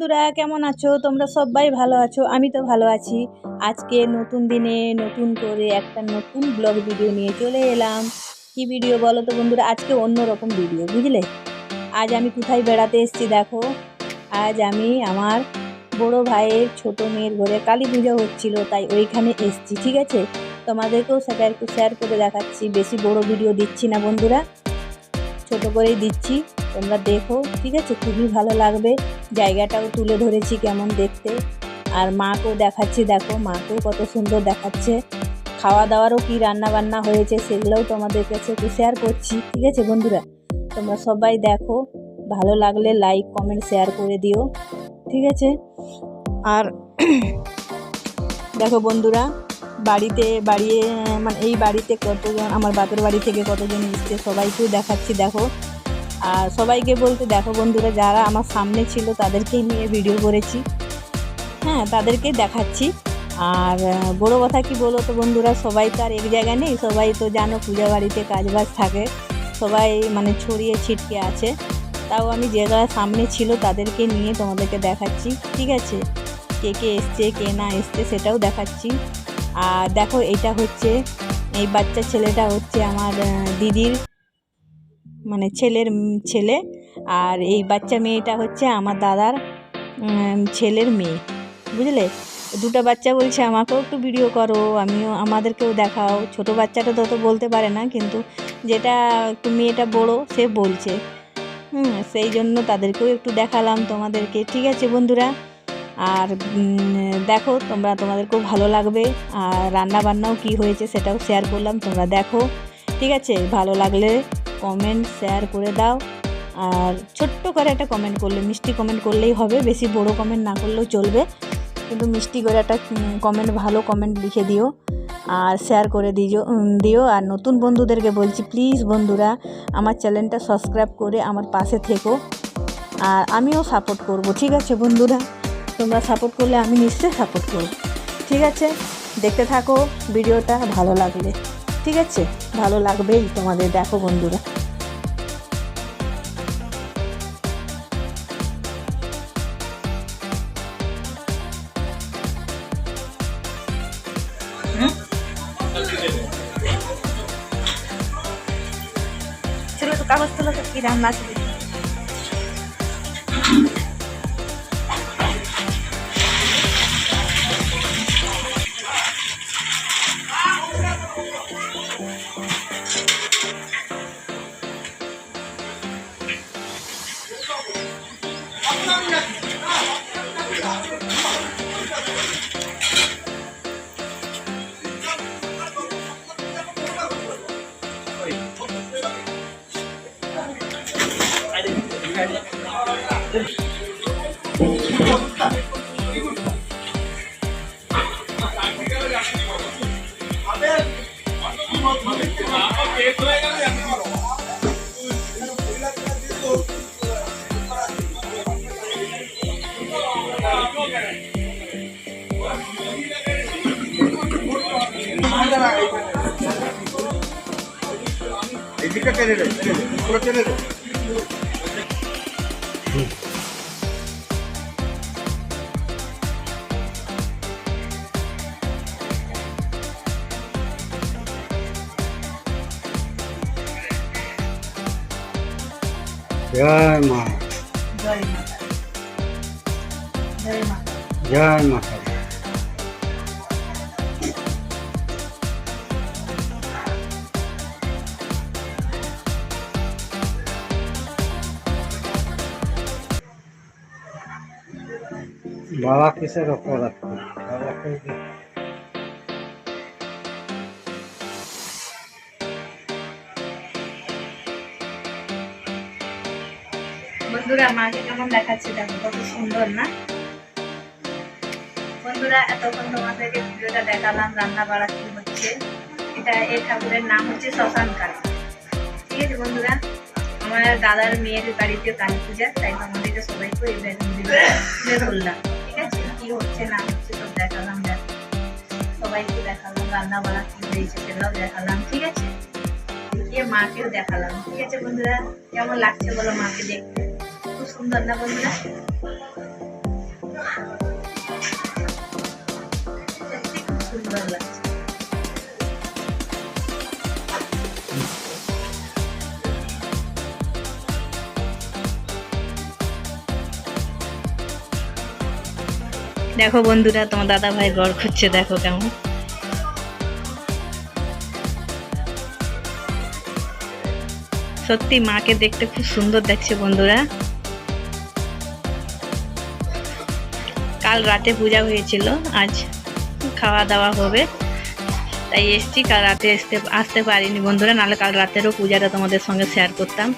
বন্ধুরা, কেমন আছো? তোমরা সবাই ভালো আছো? আমি তো ভালো আছি। আজকে নতুন দিনে নতুন করে একটা নতুন ব্লগ ভিডিও নিয়ে চলে এলাম। কি ভিডিও বলো তো বন্ধুরা? আজকে অন্য রকম ভিডিও, বুঝলে? আজ আমি কোথায় বেড়াতে এসেছি দেখো। আজ আমি আমার বড় ভাইয়ের ছোট মেয়ের ঘরে কালী পুজো হচ্ছিল, তাই ওইখানে এসেছি, ঠিক আছে? তোমাদেরকেও সেটা একটু শেয়ার করে দেখাচ্ছি। বেশি বড় ভিডিও দিচ্ছি না বন্ধুরা। ছোট করেই দিচ্ছি, তোমরা দেখো, ঠিক আছে? খুবই ভালো লাগবে। জায়গাটাও তুলে ধরেছি কেমন দেখতে। আর মাকেও দেখাচ্ছি, দেখো মাকেও কত সুন্দর দেখাচ্ছে। খাওয়া দাওয়ারও কি রান্না বান্না হয়েছে সেগুলোও তোমাদের কাছে একটু শেয়ার করছি, ঠিক আছে বন্ধুরা? তোমরা সবাই দেখো, ভালো লাগলে লাইক কমেন্ট শেয়ার করে দিও, ঠিক আছে? আর দেখো বন্ধুরা, বাড়িতে বাড়ি মানে এই বাড়িতে কতজন, আমার বাপের বাড়ি থেকে কতজন এসছে সবাইকেও দেখাচ্ছি, দেখো। আর সবাইকে বলতে দেখো বন্ধুরা, যারা আমার সামনে ছিল তাদেরকেই নিয়ে ভিডিও করেছি। হ্যাঁ তাদেরকেই দেখাচ্ছি। আর বড় কথা কি বলো তো বন্ধুরা, সবাই তো আর এক জায়গায় নেই, সবাই তো জানো পূজা বাড়িতে কাজবাজ থাকে, সবাই মানে ছড়িয়ে ছিটকে আছে। তাও আমি যে যারা সামনে ছিল তাদেরকে নিয়ে তোমাদেরকে দেখাচ্ছি। ঠিক আছে? কে কে এসছে, কে না এসছে সেটাও দেখাচ্ছি। আর দেখো, এটা হচ্ছে, এই বাচ্চা ছেলেটা হচ্ছে আমার দিদির মানে ছেলের ছেলে আর এই বাচ্চা মেয়েটা হচ্ছে আমার দাদার ছেলের মেয়ে, বুঝলে? দুটো বাচ্চা বলছে, আমাকেও একটু ভিডিও করো, আমিও, আমাদেরকেও দেখাও। ছোট বাচ্চাটা তত বলতে পারে না, কিন্তু যেটা একটু মেয়েটা বড়, সে বলছে। হুম, সেই জন্য তাদেরকেও একটু দেখালাম তোমাদেরকে, ঠিক আছে বন্ধুরা? আর দেখো তোমরা, তোমাদেরকেও ভালো লাগবে। আর রান্না বান্নাও কি হয়েছে সেটাও শেয়ার করলাম, তোমরা দেখো, ঠিক আছে? ভালো লাগলে কমেন্ট শেয়ার করে দাও। আর ছোট্ট করে একটা কমেন্ট করলে, মিষ্টি কমেন্ট করলেই হবে, বেশি বড় কমেন্ট না করলেও চলবে। কিন্তু মিষ্টি করে একটা কমেন্ট ভালো কমেন্ট লিখে দিও আর শেয়ার করে দিও দিও। আর নতুন বন্ধুদেরকে বলছি প্লিজ বন্ধুরা, আমার চ্যানেলটা সাবস্ক্রাইব করে আমার পাশে থেকো। আর আমিও সাপোর্ট করব, ঠিক আছে বন্ধুরা? তোমরা সাপোর্ট করলে আমি নিশ্চয়ই সাপোর্ট করব। ঠিক আছে? দেখতে থাকো, ভিডিওটা ভালো লাগলে। ঠিক আছে? ভালো লাগবেই তোমাদের, দেখো বন্ধুরা। ছেলে তো কাগজ তোলা তো কি রান্না আছে দেখি। এদিকে টেনে রে টেনে, পুরো টেনে রে জয় মা জয় মাতা জয় মাতা বাবা কিসের বাবাকে বন্ধুরা, মাকে কেমন দেখাচ্ছে দেখো, কত সুন্দর না? বন্ধুরা, এতক্ষণ তোমাদেরকে ভিডিওটা দেখালাম রান্না বাড়া কি হচ্ছে? এটা এই ঠাকুরের নাম হচ্ছে শ্মশান কালী। ঠিক আছে বন্ধুরা, আমার দাদার মেয়ের বাড়িতে কালী পূজা, তাই তোমাদেরকে সবাইকে এই ভিডিওটা তুলে হচ্ছে না হচ্ছে সব দেখালাম সবাইকে দেখালাম রান্না বান্না কি হয়েছে সেগুলো দেখালাম, ঠিক আছে? গিয়ে মাকেও দেখালাম, ঠিক আছে বন্ধুরা? কেমন লাগছে বলো মাকে দেখতে? খুব সুন্দর না বন্ধুরা? খুব সুন্দর লাগছে। দেখো বন্ধুরা, তোমার দাদা ভাই গড় খুঁজছে, দেখো কেমন। সত্যি মাকে দেখতে খুব সুন্দর দেখছে বন্ধুরা। কাল রাতে পূজা হয়েছিল, আজ খাওয়া দাওয়া হবে। তাই এসছি, কাল রাতে আসতে আসতে পারিনি বন্ধুরা, নাহলে কাল রাতেরও পূজাটা তোমাদের সঙ্গে শেয়ার করতাম।